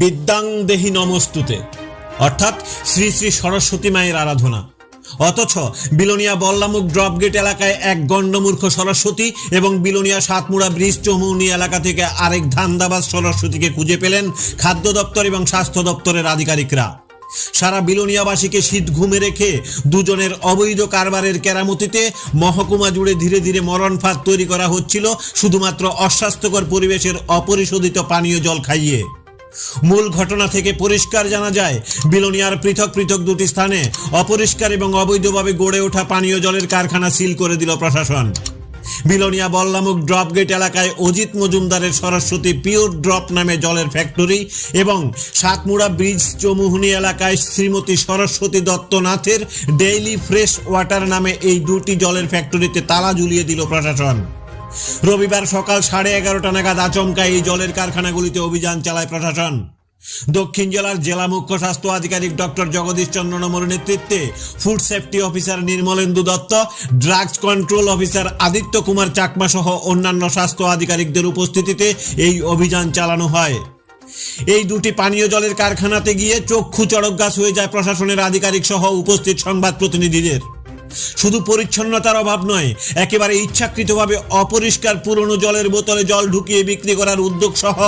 বিদ্যাং দেহি নমস্তুতে। অর্থাৎ শ্রী শ্রী সরস্বতী মায়ের আরাধনা। অথচ বিলোনিয়া বল্লামুখ ড্রপগেট এলাকায় এক গণ্ডমূর্খ সরস্বতী এবং বিলোনিয়া সাতমুড়া ব্রিজ চৌমুনি এলাকা থেকে আরেক ধান্দাবাজ সরস্বতীকে খুঁজে পেলেন খাদ্য দপ্তর এবং স্বাস্থ্য দপ্তরের আধিকারিকরা। সারা বিলোনিয়াবাসীকে শীত ঘুমে রেখে দুজনের অবৈধ কারবারের কেরামতিতে মহকুমা জুড়ে ধীরে ধীরে মরণ ফাঁদ তৈরি করা হচ্ছিল, শুধুমাত্র অস্বাস্থ্যকর পরিবেশের অপরিশোধিত পানীয় জল খাইয়ে। মূল ঘটনা থেকে পরিষ্কার জানা যায়, বিলোনিয়ার পৃথক পৃথক দুটি স্থানে অপরিষ্কার এবং অবৈধভাবে গড়ে ওঠা পানীয় জলের কারখানা সিল করে দিল প্রশাসন। বিলোনিয়া বল্লামুখ ড্রপ গেট এলাকায় অজিত মজুমদারের সরস্বতী পিওর ড্রপ নামে জলের ফ্যাক্টরি এবং সাতমুড়া ব্রিজ চৌমুহনী এলাকায় শ্রীমতী সরস্বতী দত্তনাথের ডেইলি ফ্রেশ ওয়াটার নামে এই দুটি জলের ফ্যাক্টরিতে তালা ঝুলিয়ে দিল প্রশাসন। রবিবার সকাল সাড়ে এগারোটা নাগাদ আচমকা এই জলের কারখানাগুলিতে অভিযান চালায় প্রশাসন। দক্ষিণ জেলার জেলা মুখ্য স্বাস্থ্য আধিকারিক ডক্টর জগদীশ চন্দ্র নমর নেতৃত্বে food safety officer Nirmalendu Datta, drugs control officer Aditya Kumar Chakma সহ অন্যান্য স্বাস্থ্য আধিকারিকদের উপস্থিতিতে এই অভিযান চালানো হয়। এই দুটি পানীয় জলের কারখানাতে গিয়ে চক্ষু চড়ক গাছ হয়ে যায় প্রশাসনের আধিকারিক সহ উপস্থিত সংবাদ প্রতিনিধিদের। শুধু পরিচ্ছন্নতার অভাব নয়, একেবারে ইচ্ছাকৃতভাবে অপরিষ্কার পুরনো জলের বোতলে জল ঢুকিয়ে বিক্রি করার উদ্যোগ সহ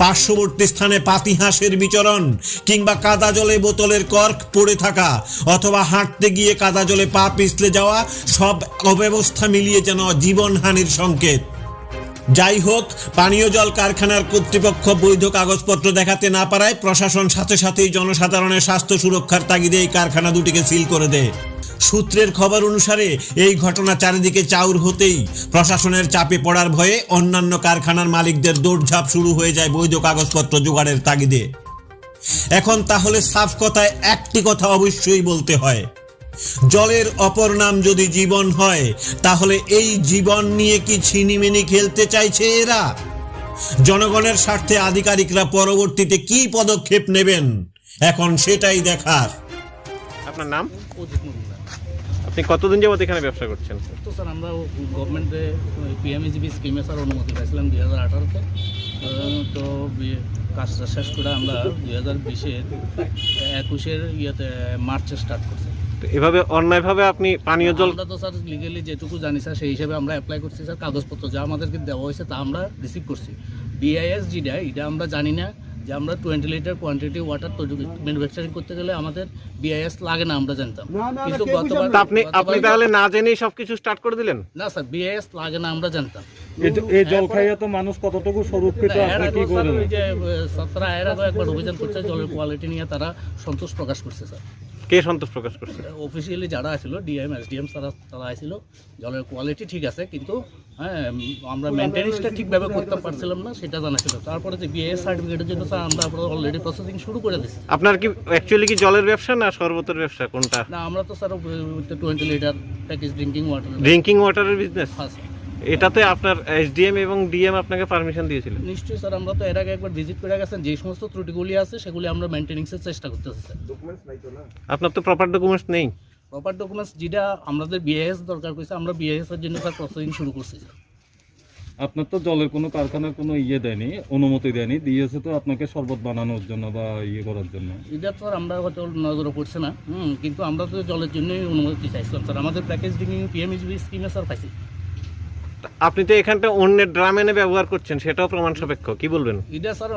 পার্শ্ববর্তী স্থানে পাতিহাঁসের বিচরণ কিংবা কাদা জলে বোতলের কর্ক পড়ে থাকা অথবা হাঁটতে গিয়ে কাদা জলে পা পিছলে যাওয়া সব অব্যবস্থা মিলিয়ে যেন জীবনহানির সংকেত। যাই হোক, পানীয় জল কারখানার কর্তৃপক্ষ বৈধ কাগজপত্র দেখাতে না পারায় প্রশাসন সাথে সাথেই জনসাধারণের স্বাস্থ্য সুরক্ষার তাগিদে এই কারখানা দুটিকে সিল করে দেয়। সূত্রের খবর অনুসারে এই ঘটনা চারিদিকে চাউর হতেই প্রশাসনের চাপে পড়ার ভয়ে অন্যান্য কারখানার মালিকদের দৌড়ঝাঁপ শুরু হয়ে যায় বৈধ কাগজপত্র জোগাড়ের তাগিদে। এখন তাহলে সাফ কথায় একটি কথা অবশ্যই বলতে হয়। জলের অপর নাম যদি জীবন হয় তাহলে এই জীবন নিয়ে কি ছিনিমিনি খেলতে চাইছে এরা? জনগণের স্বার্থে আধিকারিকরা পরবর্তীতে কি পদক্ষেপ নেবেন এখন সেটাই দেখার। আপনার নাম? আপনি কতদিন যাবত এখানে ব্যবসা করছেন? তো স্যার আমরা গভর্নমেন্টে পিএমইজিবি স্কিমে স্যার অনুমতি পাইছিলাম দুই হাজার আঠারোতে তো কাজটা শেষ করে আমরা দুই হাজার বিশের একুশের ইয়েতে মার্চে স্টার্ট করছি। এভাবে অন্যায়ভাবে আপনি পানীয় জল আমরা তো স্যার লিগেলি যেটুকু জানি স্যার সেই হিসেবে আমরা অ্যাপ্লাই করছি স্যার। কাগজপত্র যা আমাদেরকে দেওয়া হয়েছে তা আমরা রিসিভ করছি। বিআইএস যেটা এটা আমরা জানি না। যে আমরা twenty litre quantity water manufacturing করতে গেলে আমাদের বিআইএস লাগে না আমরা জানতাম। কিন্তু গতবার আপনি আপনি তাহলে না জেনেই সবকিছু স্টার্ট করে দিলেন? না স্যার বিআইএস লাগে না আমরা জানতাম। এই জল খাইয়া তো মানুষ কতটুকু সুরক্ষিত আপনি কি করেন যে আহ, এর আগে একবার অভিযান করছে জলের কোয়ালিটি নিয়ে তারা সন্তোষ প্রকাশ করছে স্যার কে সন্তোষ প্রকাশ করছে? অফিসিয়ালি যারা আছিল ডিএম এসডিএম তারা তারা আসছিল জলের কোয়ালিটি ঠিক আছে কিন্তু হ্যাঁ আমরা মেনটেন্যান্সটা ঠিকভাবে করতে পারছিলাম না সেটা জানা ছিল। তারপরে যে বিএস সার্টিফিকেটের জন্য স্যার আমরা অলরেডি প্রসেসিং শুরু করে দিচ্ছি আপনার কি অ্যাকচুয়ালি কি জলের ব্যবসা না শরবতের ব্যবসা কোনটা? না আমরা তো sir twenty litre package drinking water drinking ওয়াটারের business হ্যাঁ স্যার এটাতে আপনার এসডিএম এবং ডিএম আপনাকে পারমিশন দিয়েছিল। নিশ্চয়ই স্যার আমরা তো এর আগে একবার ভিজিট করে গেছেন যে সমস্ত ত্রুটিগুলি আছে সেগুলি আমরা মেনটেন্যান্সের চেষ্টা করতেছি স্যার। ডকুমেন্টস নাই তো না? আপনার তো প্রপার ডকুমেন্টস নেই। প্রপার ডকুমেন্টস যেটা আমাদের বিএস দরকার করেছে আমরা বিএস এর জন্য স্যার প্রসেসিং শুরু করছি স্যার। আপনার তো জলের কোনো কারখানার কোনো ইয়ে দেয়নি অনুমতি দেয়নি দিয়েছে তো আপনাকে শরবত বানানোর জন্য বা ইয়ে করার জন্য। এটা তো আমরা হয়তো নজরে পড়ছে না হুম কিন্তু আমরা তো জলের জন্যই অনুমতি চাইছিলাম স্যার। আমাদের প্যাকেজ ডিঙি পিএমএসবি স্কিমে স্যার পাইছি। আপনি তো এখানটা অন্যের ড্রাম এনে ব্যবহার করছেন সেটাও প্রমাণ সাপেক্ষ কি বলবেন? এটা স্যার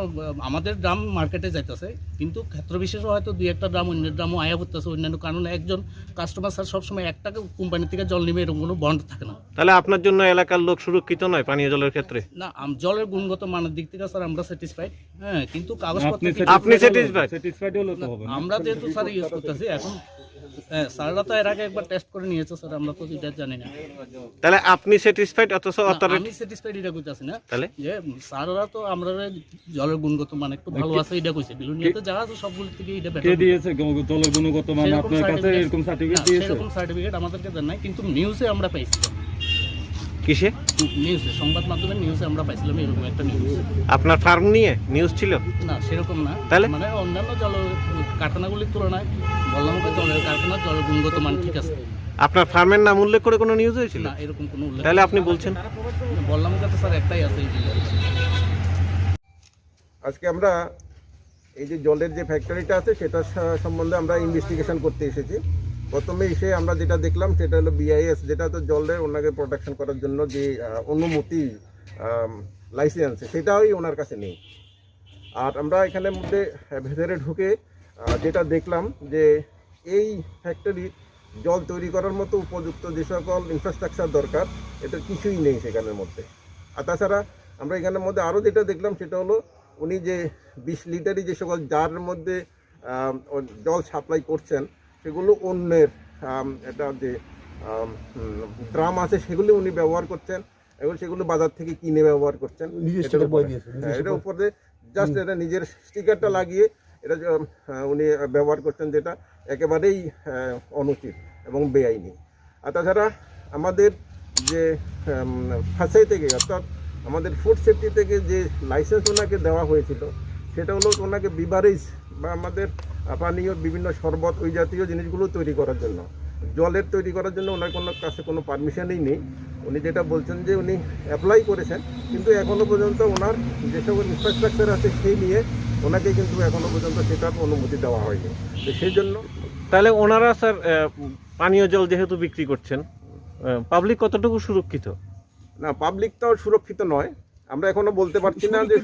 আমাদের ড্রাম মার্কেটে যাইতেছে কিন্তু ক্ষেত্র বিশেষে হয়তো দুই একটা ড্রাম অন্যের ড্রামও আয়া পড়তেছে অন্যান্য কারণে একজন কাস্টমার স্যার সবসময় একটা কোম্পানি থেকে জল নেবে এরকম কোনো বন্ড থাকে না। তাহলে আপনার জন্য এলাকার লোক সুরক্ষিত নয় পানীয় জলের ক্ষেত্রে? না জলের গুণগত মানের দিক থেকে স্যার আমরা স্যাটিসফাইড হ্যাঁ কিন্তু কাগজপত্র আপনি satisfied? স্যাটিসফাইড হলে তো হবে আমরা যেহেতু স্যার ইউজ করতেছি এখন হ্যাঁ স্যাররা তো এর আগে একবার টেস্ট করে নিয়েছে স্যার আমরা তো এটা জানি না। তাহলে আপনি স্যাটিসফাইড অথচ আমি স্যাটিসফাইড এটা কইতাছি না। তাহলে? যে স্যাররা তো আমরা জলের গুণগত মান একটু ভালো আছে এটা কইছে। বিলুনিয়াতে যা আছে সবগুলো থেকে এটা কে দিয়েছে? জলের গুণগত মান আপনার কাছে এরকম সার্টিফিকেট দিয়েছে? আমাদেরকে দেন নাই কিন্তু নিউজে আমরা পাইছি। কিসে? নিউজে সংবাদ মাধ্যমে নিউজে আমরা পাইছিলাম এরকম একটা নিউজ আপনার ফার্ম নিয়ে নিউজ ছিল? না সেরকম না। তাহলে? মানে অন্যান্য জল কারখানাগুলির তুলনায় বললাম জলের কারখানার জলের গুণগত মান ঠিক আছে। আপনার ফার্মের নাম উল্লেখ করে কোনো নিউজ হয়েছিল? না এরকম কোনো উল্লেখ তাহলে আপনি বলছেন। বললাম তো স্যার একটাই আছে এই আজকে আমরা এই যে জলের যে ফ্যাক্টরিটা আছে সেটার সম্বন্ধে আমরা ইনভেস্টিগেশন করতে এসেছি। প্রথমে এসে আমরা যেটা দেখলাম, সেটা হলো বিআইএস যেটা তো জলের ওনাকে প্রোটেকশন করার জন্য যে অনুমতি লাইসেন্স সেটাই ওনার কাছে নেই। আর আমরা এখানের মধ্যে ভেতরে ঢুকে যেটা দেখলাম যে, এই ফ্যাক্টরি জল তৈরি করার মতো উপযুক্ত যে সকল ইনফ্রাস্ট্রাকচার দরকার, এটা কিছুই নেই সেখানের মধ্যে। আর তাছাড়া আমরা এখানের মধ্যে আরও যেটা দেখলাম, সেটা হলো উনি যে বিশ লিটারই যে সকল জারের মধ্যে জল সাপ্লাই করছেন সেগুলো অন্যের এটা যে ড্রাম আছে সেগুলি উনি ব্যবহার করছেন এবং সেগুলো বাজার থেকে কিনে ব্যবহার করছেন। এটার উপরে। হ্যাঁ, জাস্ট এটা নিজের স্টিকারটা লাগিয়ে এটা উনি ব্যবহার করছেন যেটা একেবারেই অনুচিত এবং বেআইনি। আর তাছাড়া আমাদের যে ফাঁসাই থেকে অর্থাৎ আমাদের ফুড সেফটি থেকে যে লাইসেন্স ওনাকে দেওয়া হয়েছিল সেটা হলো ওনাকে বিভারেজ বা আমাদের পানীয় বিভিন্ন শরবত ওই জাতীয় জিনিসগুলো তৈরি করার জন্য। জলের তৈরি করার জন্য ওনার কোনো কাছে কোনো পারমিশনই নেই। উনি যেটা বলছেন যে উনি অ্যাপ্লাই করেছেন কিন্তু এখনও পর্যন্ত ওনার যেসব ইনফ্রাস্ট্রাকচার আছে সেই নিয়ে ওনাকে কিন্তু এখনও পর্যন্ত সেটার অনুমতি দেওয়া হয়নি। তো সেই জন্য তাহলে ওনারা স্যার পানীয় জল যেহেতু বিক্রি করছেন পাবলিক কতটুকু সুরক্ষিত? না পাবলিকটাও সুরক্ষিত নয়। আমরা এখনও বলতে পারছি না যে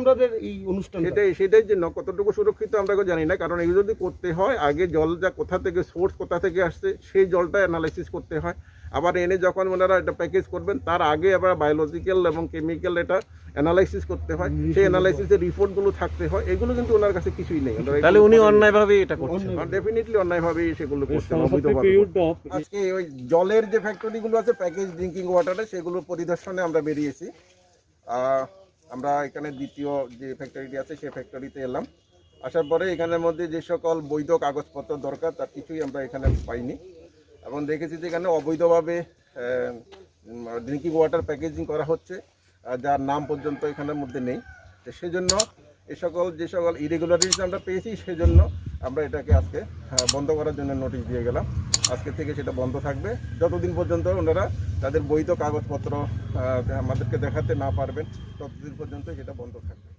আমাদের এই অনুষ্ঠান সেটাই সেটাই জন্য কতটুকু সুরক্ষিত আমরা এখন জানি না কারণ এগুলো যদি করতে হয় আগে জল যা কোথা থেকে সোর্স কোথা থেকে আসছে সেই জলটা অ্যানালাইসিস করতে হয়। আবার এনে যখন ওনারা এটা প্যাকেজ করবেন তার আগে আবার বায়োলজিক্যাল এবং কেমিক্যাল এটা অ্যানালাইসিস করতে হয়। সেই অ্যানালাইসিসের রিপোর্টগুলো থাকতে হয়। এগুলো কিন্তু ওনার কাছে কিছুই নেই। তাহলে উনি অন্যায়ভাবে এটা করছেন। ডেফিনেটলি অন্যায়ভাবে সেগুলো করছেন আজকে ওই জলের যে ফ্যাক্টরিগুলো আছে প্যাকেজ ড্রিঙ্কিং ওয়াটারে সেগুলো পরিদর্শনে আমরা বেরিয়েছি। আমরা এখানে দ্বিতীয় যে ফ্যাক্টরিটি আছে, সেই ফ্যাক্টরিতে এলাম। আসার পরে এখানের মধ্যে যে সকল বৈধ কাগজপত্র দরকার, তার কিছুই আমরা এখানে পাইনি। এবং দেখেছি যে এখানে অবৈধভাবে ড্রিঙ্কিং ওয়াটার প্যাকেজিং করা হচ্ছে যার নাম পর্যন্ত এখানের মধ্যে নেই। তো সেজন্য এ সকল, যে সকল ইরেগুলারিটিস আমরা পেয়েছি, সেজন্য আমরা এটাকে আজকে বন্ধ করার জন্য নোটিশ দিয়ে গেলাম। আজকে থেকে সেটা বন্ধ থাকবে। যতদিন পর্যন্ত ওনারা তাদের বৈধ কাগজপত্র আমাদেরকে দেখাতে না পারবেন, ততদিন পর্যন্ত সেটা বন্ধ থাকবে।